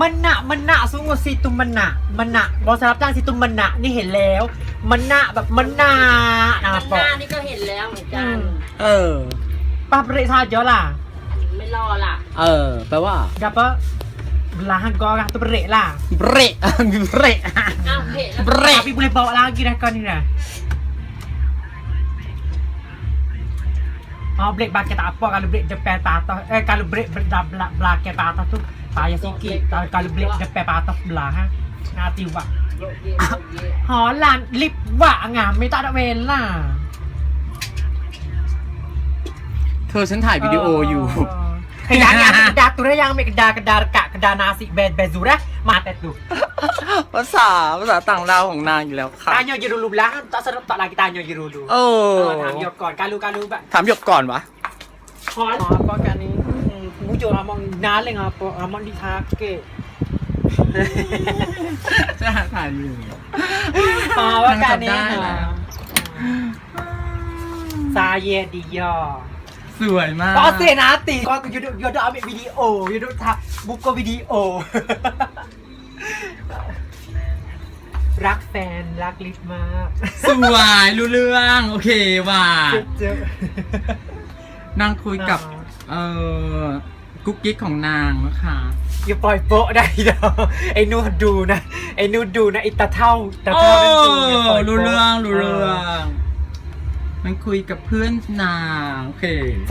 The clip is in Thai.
มันหนะมันหนะสูงกว่าซีตุมมันหนะมันหนะบอสรับจ้างซีตุมมันหนะนี่เห็นแล้ว มันหนะแบบมันหนาหนาข้างปหอกน้านี่ก็เห็นแล้วเหมือนกันเออ ปาเปรทาเยอะล่ะไม่รอล่ะ เออ แปลว่ากับว่าลาฮังกอกตัวเปรล่ะเบรกเบรกอ้าวเพจแล้วเบรกพี่ boleh bawa lagi dah kau ni dah Oh, brake belakang tak apa kalau brake depan patah. Eh, kalau brake ber- belak- belakang patah tu payah sikit. Kalau kalau brake depan patah sebelah ha. Ngati wak. โยกเยกโยกเยก Ha, lan lip wak ngam, ไม่ tak ada wela. เธอฉันถ่ายวิดีโออยู่ Yang yang kedah tu dah yang ambil kedah kedah rekat kedah nasi bez bezu dah. Mata tu. ภาษาภาษาต่างดาวของนางอยู่แล้วค่ะ Tanya je dulu belah. Tak sedap tak lagi tanya je dulu. โอ้ Oh, tanya je kon. Kalau kalau ถามหยกก่อนวะ Hon apa kan ni? Hmm, Mujur among naling apa among di hake. จะถ่ายอยู่ Ha apa kan ni? ทำได้นะ Saya dia. สวยมาก Kau say nanti kau tu you you dah ambil video, you dah tak buka video. รักแฟน รักลิฟมากสวยรู้เรื่องโอเคว่ะเจอ นางคุยกับอ๋อเออ กุ๊กกิ๊กของนางนะคะอย่าปล่อยโป๊ะได้ดอกไอ้นู่นดูนะ ไอ้นู่นดูนะไอ้ตาเท่าตาโอ้เท่านั่นดูอย่าปล่อยโป๊ะรู้เรื่องรู้เรื่อง มันคุยกับเพื่อนนางโอเค โฟ